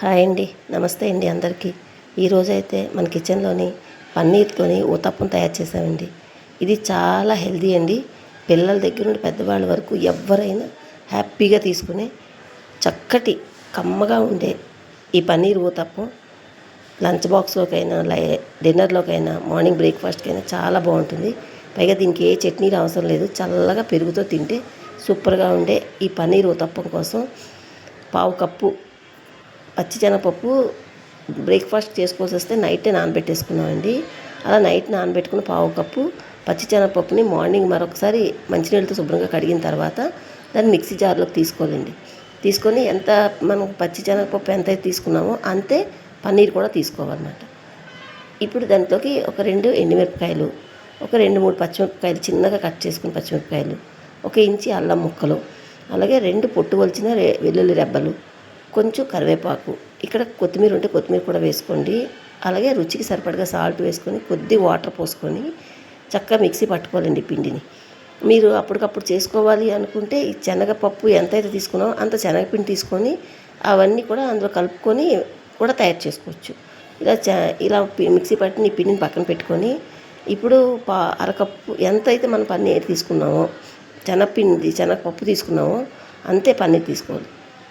Hi అండి. నమస్తే అండి అందరికీ. ఈరోజైతే మన కిచెన్లోని పన్నీర్తోని ఊతప్పం తయారు చేసామండి. ఇది చాలా హెల్దీ అండి. పిల్లల దగ్గర నుండి పెద్దవాళ్ళ వరకు ఎవరైనా హ్యాపీగా తీసుకునే చక్కటి కమ్మగా ఉండే ఈ పన్నీర్ ఊతప్పం లంచ్ బాక్స్లోకైనా లై డిన్నర్లోకైనా మార్నింగ్ బ్రేక్ఫాస్ట్కైనా చాలా బాగుంటుంది. పైగా దీనికి ఏ చట్నీలు అవసరం లేదు. చల్లగా పెరుగుతో తింటే సూపర్గా ఉండే ఈ పన్నీర్ ఊతప్పం కోసం పావు కప్పు పచ్చిశనగపప్పు బ్రేక్ఫాస్ట్ చేసుకోవాల్సి వస్తే నైటే నానబెట్టేసుకున్నామండి. అలా నైట్ నానబెట్టుకుని పావు కప్పు పచ్చిశనగపప్పుని మార్నింగ్ మరొకసారి మంచినీళ్ళతో శుభ్రంగా కడిగిన తర్వాత దాన్ని మిక్సీ జార్లోకి తీసుకోవాలండి. తీసుకొని ఎంత మనం పచ్చిశనగపప్పు ఎంత తీసుకున్నామో అంతే పన్నీర్ కూడా తీసుకోవాలన్నమాట. ఇప్పుడు దాంట్లోకి ఒక రెండు ఎండుమిరపకాయలు ఒక రెండు మూడు పచ్చిమిరపకాయలు చిన్నగా కట్ చేసుకుని పచ్చిమిరపకాయలు ఒక ఇంచి అల్లం ముక్కలు అలాగే రెండు పొట్టు వలిచిన వెల్లుల్లి రెబ్బలు కొంచెం కరివేపాకు. ఇక్కడ కొత్తిమీర ఉంటే కొత్తిమీర కూడా వేసుకోండి. అలాగే రుచికి సరిపడగా సాల్ట్ వేసుకొని కొద్ది వాటర్ పోసుకొని చక్కగా మిక్సీ పట్టుకోవాలండి పిండిని. మీరు అప్పటికప్పుడు చేసుకోవాలి అనుకుంటే ఈ శనగపప్పు ఎంతైతే తీసుకున్నామో అంత శనగపిండి తీసుకొని అవన్నీ కూడా అందులో కలుపుకొని కూడా తయారు చేసుకోవచ్చు. ఇలా చ ఇలా మిక్సీ పట్టిన ఈ పిండిని పక్కన పెట్టుకొని ఇప్పుడు పా అరకప్పు ఎంతైతే మనం పన్నీర్ తీసుకున్నామో శనగపిండి శనగపప్పు తీసుకున్నామో అంతే పన్నీర్ తీసుకోవాలి.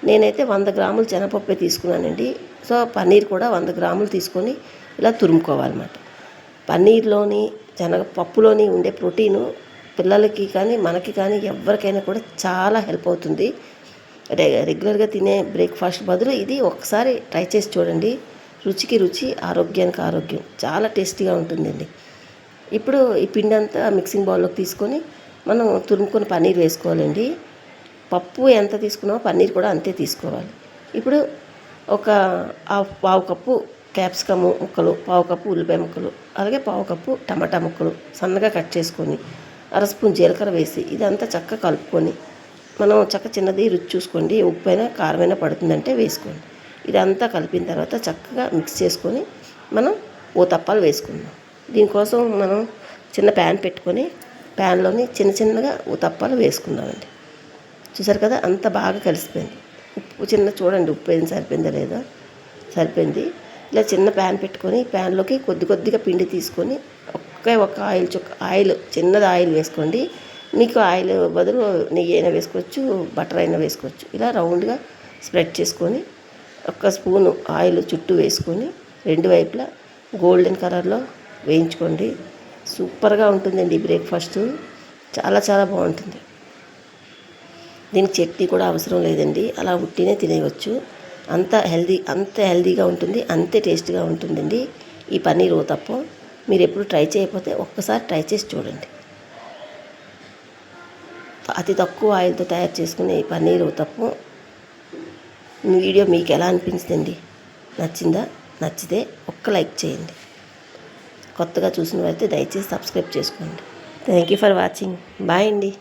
నేనైతే వంద గ్రాములు శనగపప్పే తీసుకున్నానండి. సో పన్నీర్ కూడా వంద గ్రాములు తీసుకొని ఇలా తురుముకోవాలన్నమాట. పన్నీర్లోని శనగపప్పులోని ఉండే ప్రోటీను పిల్లలకి కానీ మనకి కానీ ఎవరికైనా కూడా చాలా హెల్ప్ అవుతుంది. రెగ్యులర్గా తినే బ్రేక్ఫాస్ట్ బదులు ఇది ఒకసారి ట్రై చేసి చూడండి. రుచికి రుచి ఆరోగ్యానికి ఆరోగ్యం. చాలా టేస్టీగా ఉంటుందండి. ఇప్పుడు ఈ పిండి అంతా మిక్సింగ్ బౌల్లోకి తీసుకొని మనం తురుముకొని పన్నీర్ వేసుకోవాలండి. పప్పు ఎంత తీసుకున్నామో పన్నీర్ కూడా అంతే తీసుకోవాలి. ఇప్పుడు ఒక పావు కప్పు క్యాప్సికమ్ ముక్కలు పావు కప్పు ఉల్లిపాయ ముక్కలు అలాగే పావు కప్పు టమాటా ముక్కలు సన్నగా కట్ చేసుకొని అర స్పూన్ జీలకర్ర వేసి ఇదంతా చక్కగా కలుపుకొని మనం చక్క చిన్నది రుచి చూసుకోండి. ఉప్పు అయినా కారమైనా పడుతుందంటే వేసుకోండి. ఇదంతా కలిపిన తర్వాత చక్కగా మిక్స్ చేసుకొని మనం ఊతప్పాలు వేసుకుందాం. దీనికోసం మనం చిన్న ప్యాన్ పెట్టుకొని ప్యాన్లోని చిన్న చిన్నగా ఊతప్పాలు వేసుకుందామండి. చూసారు కదా అంత బాగా కలిసిపోయింది. ఉప్పు చిన్న చూడండి ఉప్పు ఏం సరిపోయిందా లేదా. సరిపోయింది. ఇలా చిన్న ప్యాన్ పెట్టుకొని ప్యాన్లోకి కొద్ది కొద్దిగా పిండి తీసుకొని ఒకే ఒక ఆయిల్ చుక్క ఆయిల్ చిన్నది ఆయిల్ వేసుకోండి. మీకు ఆయిల్ బదులు నెయ్యి అయినా వేసుకోవచ్చు బటర్ అయినా వేసుకోవచ్చు. ఇలా రౌండ్గా స్ప్రెడ్ చేసుకొని ఒక స్పూను ఆయిల్ చుట్టూ వేసుకొని రెండు వైపులా గోల్డెన్ కలర్లో వేయించుకోండి. సూపర్గా ఉంటుందండి ఈ బ్రేక్ఫాస్ట్. చాలా చాలా బాగుంటుంది. దీనికి చట్నీ కూడా అవసరం లేదండి. అలా ఉట్టినే తినేయవచ్చు అంత హెల్దీ అంత హెల్దీగా ఉంటుంది అంతే టేస్ట్గా ఉంటుందండి ఈ పన్నీర్ ఊతప్పం మీరు ఎప్పుడు ట్రై చేయకపోతే ఒక్కసారి ట్రై చేసి చూడండి. అతి తక్కువ ఆయిల్తో తయారు చేసుకునే ఈ పన్నీర్ ఊతప్పం వీడియో మీకు ఎలా అనిపించిందండి? నచ్చిందా? నచ్చితే ఒక్క లైక్ చేయండి. కొత్తగా చూసిన వారైతే దయచేసి సబ్స్క్రైబ్ చేసుకోండి. Thank you for watching. Bye అండి.